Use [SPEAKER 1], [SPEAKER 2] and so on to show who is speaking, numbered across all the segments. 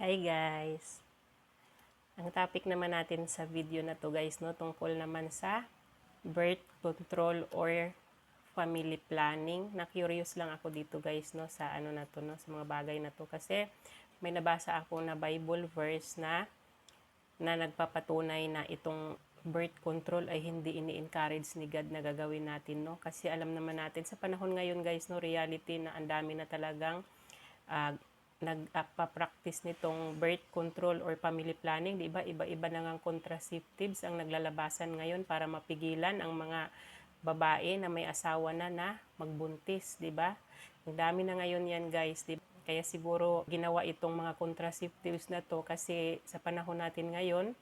[SPEAKER 1] Hi guys! Ang topic naman natin sa video na to guys, no, tungkol naman sa birth control or family planning. Na-curious lang ako dito guys, no, sa ano na to, no, sa mga bagay na to. Kasi may nabasa ako na Bible verse na na nagpapatunay na itong birth control ay hindi ini-encourage ni God na gagawin natin, no? Kasi alam naman natin sa panahon ngayon, guys, no, reality na ang dami na talagang uh, nagpa-practice nitong birth control or family planning, 'di ba? Iba-iba na ngang contraceptives ang naglalabasan ngayon para mapigilan ang mga babae na may asawa na na magbuntis, 'di ba? Ang dami na ngayon 'yan, guys, 'di ba? Kaya siguro ginawa itong mga contraceptives na to kasi sa panahon natin ngayon,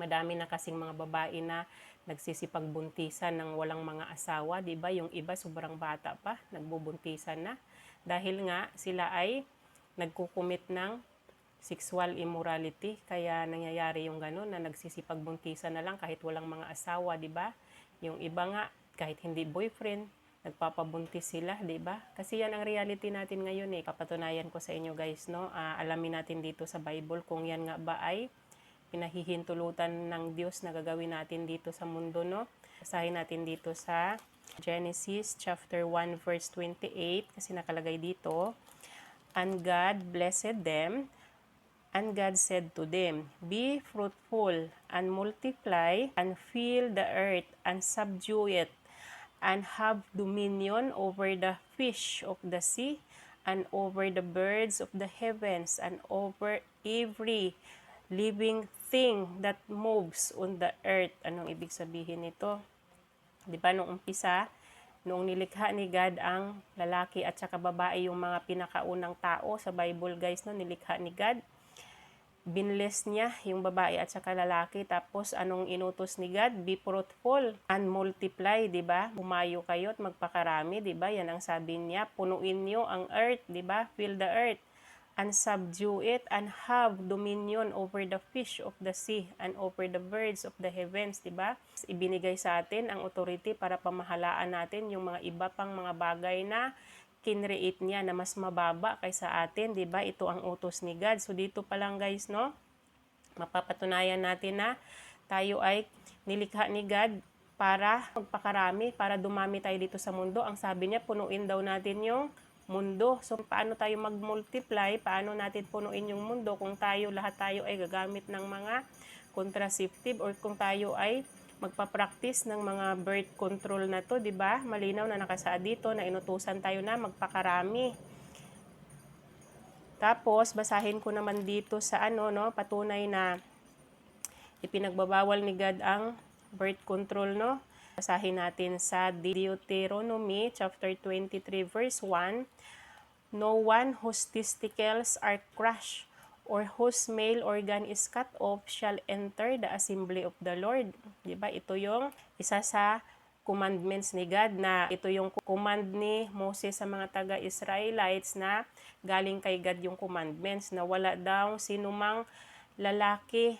[SPEAKER 1] madami na kasing mga babae na nagsisipagbuntisan ng walang mga asawa, 'di ba? Yung iba sobrang bata pa, nagbubuntisan na dahil nga sila ay nagkukumit ng sexual immorality. Kaya nangyayari yung gano'n na nagsisipagbuntisan na lang kahit walang mga asawa, 'di ba? Yung iba nga kahit hindi boyfriend, nagpapabuntis sila, 'di ba? Kasi yan ang reality natin ngayon eh. Kapatunayan ko sa inyo guys, no? Uh, alamin natin dito sa Bible kung yan nga ba ay pinahihintulutan ng Diyos na gagawin natin dito sa mundo, no? Basahin natin dito sa Genesis chapter 1 verse 28 kasi nakalagay dito, And God blessed them, and God said to them, Be fruitful, and multiply, and fill the earth, and subdue it, and have dominion over the fish of the sea, and over the birds of the heavens, and over every living thing that moves on the earth. Anong ibig sabihin nito? Di ba nung umpisa, noong nilikha ni God ang lalaki at saka babae yung mga pinakaunang tao sa Bible guys no? Nilikha ni God. Binless niya yung babae at saka lalaki. Tapos anong inutos ni God? Be fruitful and multiply di ba? Humayo kayo at magpakarami di ba? Yan ang sabi niya. Punuin niyo ang earth di ba? Fill the earth and subdue it and have dominion over the fish of the sea and over the birds of the heavens, di ba? Ibinigay sa atin ang authority para pamahalaan natin yung mga iba pang mga bagay na kinreate niya na mas mababa kaysa atin, di ba? Ito ang utos ni God. So dito pa lang guys, no? Mapapatunayan natin na tayo ay nilikha ni God para magpakarami, para dumami tayo dito sa mundo. Ang sabi niya, punuin daw natin yung mundo. So, paano tayo mag-multiply? Paano natin punuin yung mundo kung tayo, lahat tayo ay gagamit ng mga contraceptive or kung tayo ay magpa-practice ng mga birth control na to, 'di ba? Malinaw na nakasaad dito na inutusan tayo na magpakarami. Tapos basahin ko naman dito sa ano no, patunay na ipinagbabawal ni God ang birth control no. Basahin natin sa Deuteronomy chapter 23 verse 1. No one whose testicles are crushed or whose male organ is cut off shall enter the assembly of the Lord. 'Di ba? Ito yung isa sa commandments ni God na ito yung command ni Moses sa mga taga-Israelites na galing kay God yung commandments na wala daw sinumang lalaki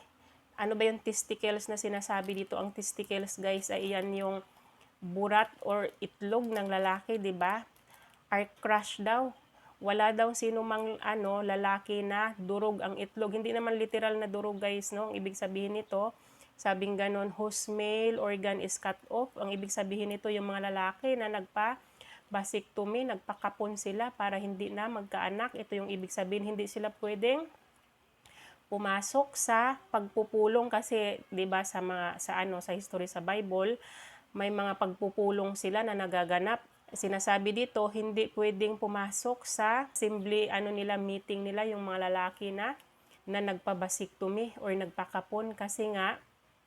[SPEAKER 1] ano ba yung testicles na sinasabi dito? Ang testicles, guys, ay iyan yung burat or itlog ng lalaki, 'di ba? Are crushed daw. Wala daw sino mang ano, lalaki na durog ang itlog. Hindi naman literal na durog, guys, no? Ang ibig sabihin nito, sabing ganon, whose male organ is cut off. Ang ibig sabihin nito, yung mga lalaki na nagpa vasectomy, nagpakapon sila para hindi na magkaanak. Ito yung ibig sabihin, hindi sila pwedeng pumasok sa pagpupulong kasi 'di ba sa mga sa ano sa history sa Bible may mga pagpupulong sila na nagaganap sinasabi dito hindi pwedeng pumasok sa assembly ano nila meeting nila yung mga lalaki na na nagpabasiktomy or nagpakapon kasi nga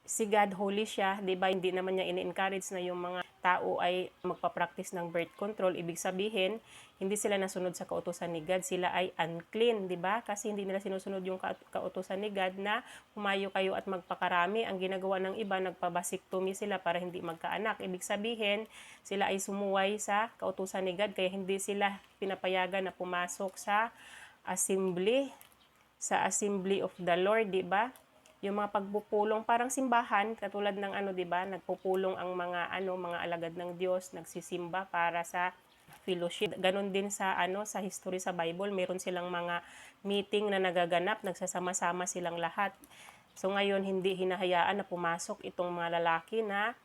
[SPEAKER 1] si God holy siya, 'di ba? Hindi naman niya ini-encourage na yung mga tao ay magpa-practice ng birth control. Ibig sabihin, hindi sila nasunod sa kautusan ni God, sila ay unclean, 'di ba? Kasi hindi nila sinusunod yung kautusan ni God na humayo kayo at magpakarami. Ang ginagawa ng iba, nagpabasiktomy sila para hindi magkaanak. Ibig sabihin, sila ay sumuway sa kautusan ni God kaya hindi sila pinapayagan na pumasok sa assembly sa assembly of the Lord, 'di ba? Yung mga pagpupulong parang simbahan katulad ng ano 'di ba nagpupulong ang mga ano mga alagad ng Diyos nagsisimba para sa fellowship. Ganon din sa ano sa history sa Bible, meron silang mga meeting na nagaganap, nagsasama-sama silang lahat. So ngayon hindi hinahayaan na pumasok itong mga lalaki na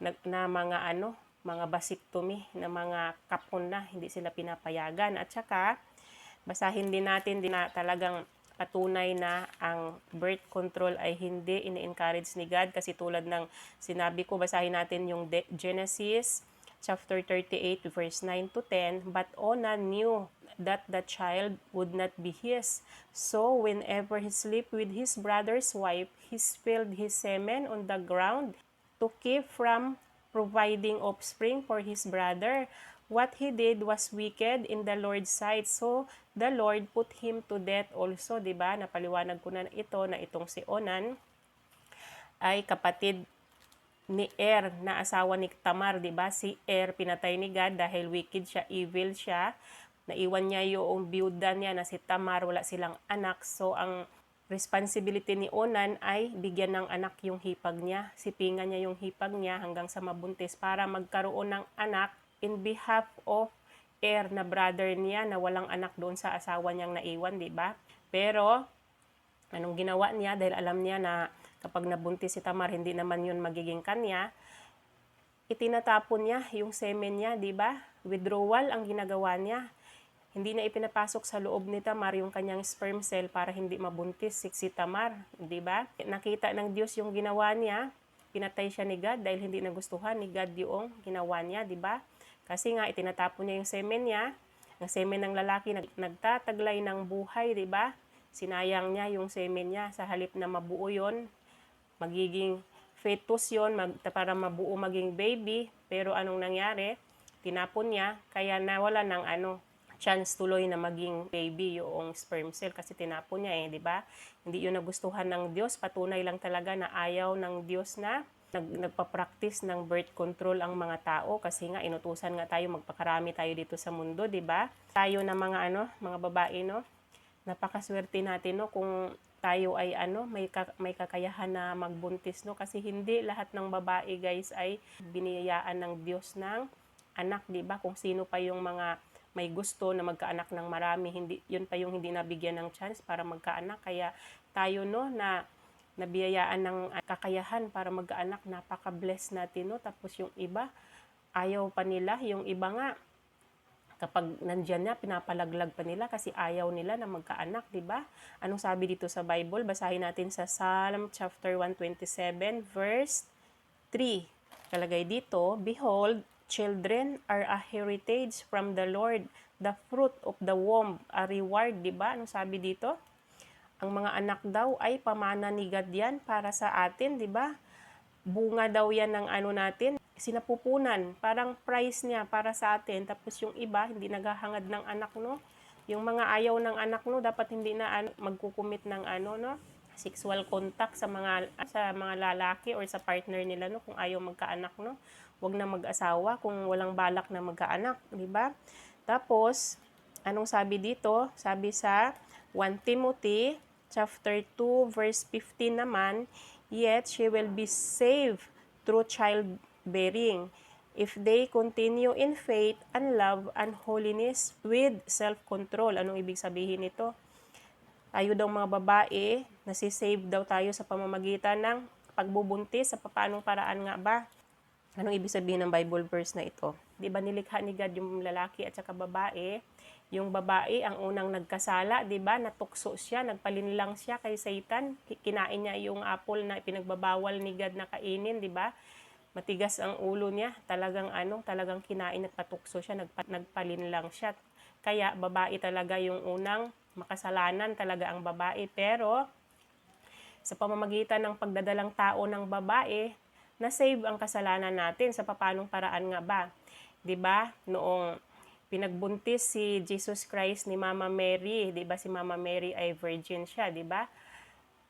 [SPEAKER 1] na, na mga ano, mga vasectomy, na mga kapon na, hindi sila pinapayagan. At saka, basahin din natin din na talagang patunay na ang birth control ay hindi ini-encourage ni God kasi tulad ng sinabi ko, basahin natin yung De- Genesis chapter 38 verse 9 to 10, but Onan knew that the child would not be his. So whenever he slept with his brother's wife, he spilled his semen on the ground to keep from providing offspring for his brother. What he did was wicked in the Lord's sight. So, the Lord put him to death also, 'di ba? Napaliwanag ko na ito na itong si Onan ay kapatid ni Er na asawa ni Tamar, 'di ba? Si Er pinatay ni God dahil wicked siya, evil siya. Naiwan niya yung biyuda niya na si Tamar, wala silang anak. So ang responsibility ni Onan ay bigyan ng anak yung hipag niya. Sipingan niya yung hipag niya hanggang sa mabuntis para magkaroon ng anak in behalf of Er na brother niya na walang anak doon sa asawa niyang naiwan, 'di ba? Pero anong ginawa niya dahil alam niya na kapag nabuntis si Tamar, hindi naman yun magiging kanya, itinatapon niya yung semen niya, di ba? Withdrawal ang ginagawa niya. Hindi na ipinapasok sa loob ni Tamar yung kanyang sperm cell para hindi mabuntis si, si Tamar, di ba? Nakita ng Diyos yung ginawa niya, pinatay siya ni God dahil hindi nagustuhan ni God yung ginawa niya, di ba? Kasi nga itinatapon niya yung semen niya, ang semen ng lalaki nag, nagtataglay ng buhay, di ba? Sinayang niya yung semen niya sa halip na mabuo yon magiging fetus yon mag, para mabuo maging baby. Pero anong nangyari? Tinapon niya, kaya nawala ng ano, chance tuloy na maging baby yung sperm cell kasi tinapon niya eh, di ba? Hindi yun nagustuhan ng Diyos. Patunay lang talaga na ayaw ng Diyos na nag, nagpa-practice ng birth control ang mga tao kasi nga inutusan nga tayo magpakarami tayo dito sa mundo, di ba? Tayo na mga ano, mga babae, no? Napakaswerte natin, no, kung tayo ay ano, may ka- may kakayahan na magbuntis, no? Kasi hindi lahat ng babae, guys, ay biniyayaan ng Diyos ng anak, di ba? Kung sino pa yung mga may gusto na magkaanak ng marami, hindi yun pa yung hindi nabigyan ng chance para magkaanak. Kaya tayo no na nabiyayaan ng kakayahan para magkaanak, napaka-bless natin no. Tapos yung iba ayaw pa nila, yung iba nga kapag nandyan na, pinapalaglag pa nila kasi ayaw nila na magkaanak, di ba? Anong sabi dito sa Bible? Basahin natin sa Psalm chapter 127 verse 3. Kalagay dito, Behold, children are a heritage from the Lord, the fruit of the womb, a reward, di ba? Anong sabi dito? Ang mga anak daw ay pamana ni God yan para sa atin, di ba? Bunga daw yan ng ano natin, sinapupunan, parang price niya para sa atin. Tapos yung iba, hindi naghahangad ng anak, no? Yung mga ayaw ng anak, no, dapat hindi na ano, magkukumit ng ano, no? sexual contact sa mga sa mga lalaki or sa partner nila no kung ayaw magkaanak no wag na mag-asawa kung walang balak na magkaanak di ba tapos anong sabi dito sabi sa 1 Timothy chapter 2 verse 15 naman yet she will be saved through childbearing if they continue in faith and love and holiness with self-control anong ibig sabihin nito tayo daw mga babae, nasisave daw tayo sa pamamagitan ng pagbubuntis sa paanong paraan nga ba? Anong ibig sabihin ng Bible verse na ito? Di ba nilikha ni God yung lalaki at saka babae? Yung babae ang unang nagkasala, di ba? Natukso siya, nagpalinlang siya kay Satan. Kinain niya yung apple na pinagbabawal ni God na kainin, di ba? Matigas ang ulo niya, talagang ano, talagang kinain at patukso siya, nagpa, nagpalinlang siya. Kaya babae talaga yung unang makasalanan talaga ang babae. Pero sa pamamagitan ng pagdadalang tao ng babae, na-save ang kasalanan natin sa papanong paraan nga ba? 'Di ba? Noong pinagbuntis si Jesus Christ ni Mama Mary, 'di ba si Mama Mary ay virgin siya, 'di ba?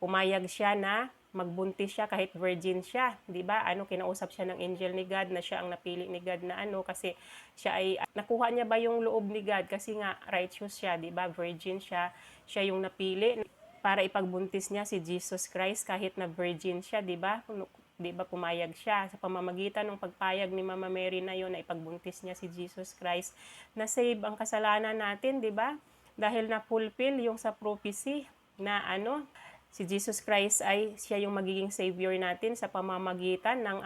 [SPEAKER 1] Pumayag siya na magbuntis siya kahit virgin siya, 'di ba? Ano kinausap siya ng angel ni God na siya ang napili ni God na ano kasi siya ay nakuha niya ba yung loob ni God kasi nga righteous siya, 'di ba? Virgin siya, siya yung napili para ipagbuntis niya si Jesus Christ kahit na virgin siya, 'di ba? Di ba pumayag siya sa pamamagitan ng pagpayag ni Mama Mary na yon na ipagbuntis niya si Jesus Christ na save ang kasalanan natin, di ba? Dahil na fulfill yung sa prophecy na ano, si Jesus Christ ay siya yung magiging savior natin sa pamamagitan ng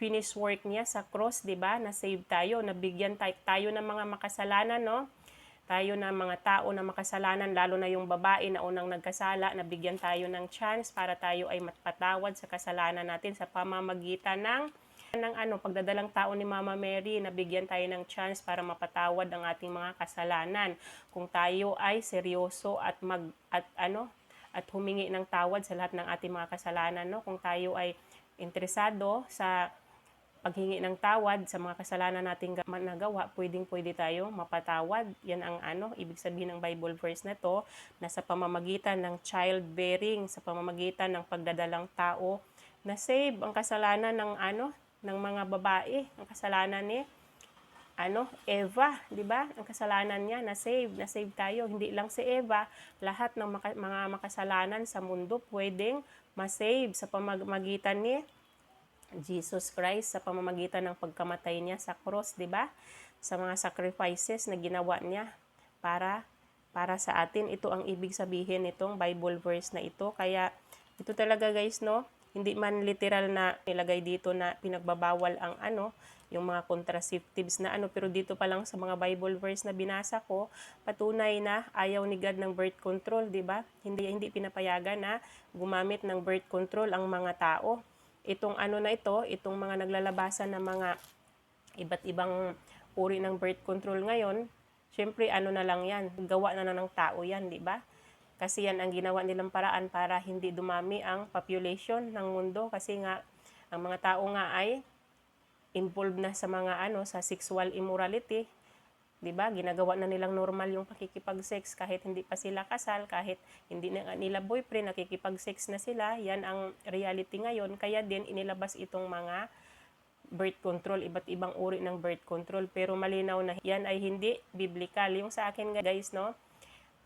[SPEAKER 1] finished work niya sa cross, 'di ba? Na save tayo, nabigyan tayo ng mga makasalanan, no? Tayo na mga tao na makasalanan, lalo na yung babae na unang nagkasala, nabigyan tayo ng chance para tayo ay matpatawad sa kasalanan natin sa pamamagitan ng ng ano, pagdadalang tao ni Mama Mary, nabigyan tayo ng chance para mapatawad ang ating mga kasalanan. Kung tayo ay seryoso at mag at ano, at humingi ng tawad sa lahat ng ating mga kasalanan, no? Kung tayo ay interesado sa paghingi ng tawad sa mga kasalanan nating ga- nagawa, pwedeng pwede tayo mapatawad. Yan ang ano, ibig sabihin ng Bible verse na to, na sa pamamagitan ng childbearing, sa pamamagitan ng pagdadalang tao, na save ang kasalanan ng ano, ng mga babae, ang kasalanan ni ano, Eva, 'di ba? Ang kasalanan niya na save, na save tayo. Hindi lang si Eva, lahat ng maka- mga makasalanan sa mundo pwedeng ma-save sa pamamagitan ni Jesus Christ sa pamamagitan ng pagkamatay niya sa cross, 'di ba? Sa mga sacrifices na ginawa niya para para sa atin. Ito ang ibig sabihin nitong Bible verse na ito. Kaya ito talaga guys, no? Hindi man literal na nilagay dito na pinagbabawal ang ano, yung mga contraceptives na ano, pero dito pa lang sa mga Bible verse na binasa ko, patunay na ayaw ni God ng birth control, 'di ba? Hindi hindi pinapayagan na gumamit ng birth control ang mga tao itong ano na ito, itong mga naglalabasan ng mga iba't ibang uri ng birth control ngayon, syempre ano na lang yan, gawa na, na ng tao yan, di ba? Kasi yan ang ginawa nilang paraan para hindi dumami ang population ng mundo kasi nga ang mga tao nga ay involved na sa mga ano sa sexual immorality 'di ba? Ginagawa na nilang normal yung pakikipag-sex kahit hindi pa sila kasal, kahit hindi na nila boyfriend, nakikipag-sex na sila. Yan ang reality ngayon. Kaya din inilabas itong mga birth control, iba't ibang uri ng birth control. Pero malinaw na yan ay hindi biblical. Yung sa akin guys, no?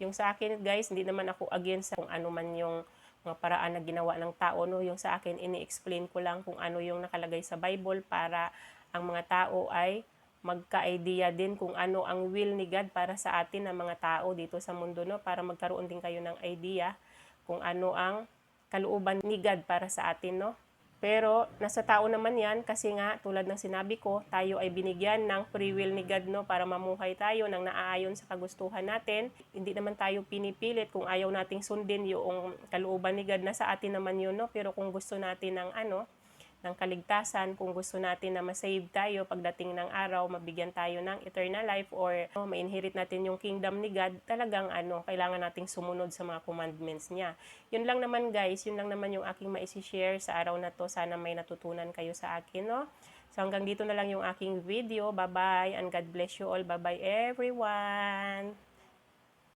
[SPEAKER 1] Yung sa akin guys, hindi naman ako against kung ano man yung mga paraan na ginawa ng tao. No? Yung sa akin, ini-explain ko lang kung ano yung nakalagay sa Bible para ang mga tao ay magka-idea din kung ano ang will ni God para sa atin na mga tao dito sa mundo no? Para magkaroon din kayo ng idea kung ano ang kalooban ni God para sa atin no? Pero nasa tao naman yan kasi nga tulad ng sinabi ko tayo ay binigyan ng free will ni God no? Para mamuhay tayo ng naaayon sa kagustuhan natin. Hindi naman tayo pinipilit kung ayaw nating sundin yung kalooban ni God na sa atin naman yun no? Pero kung gusto natin ng ano ng kaligtasan kung gusto natin na ma-save tayo pagdating ng araw, mabigyan tayo ng eternal life or oh, ma-inherit natin yung kingdom ni God, talagang ano, kailangan nating sumunod sa mga commandments niya. Yun lang naman guys, yun lang naman yung aking maisi-share sa araw na to. Sana may natutunan kayo sa akin, no? So hanggang dito na lang yung aking video. Bye-bye and God bless you all. Bye-bye everyone!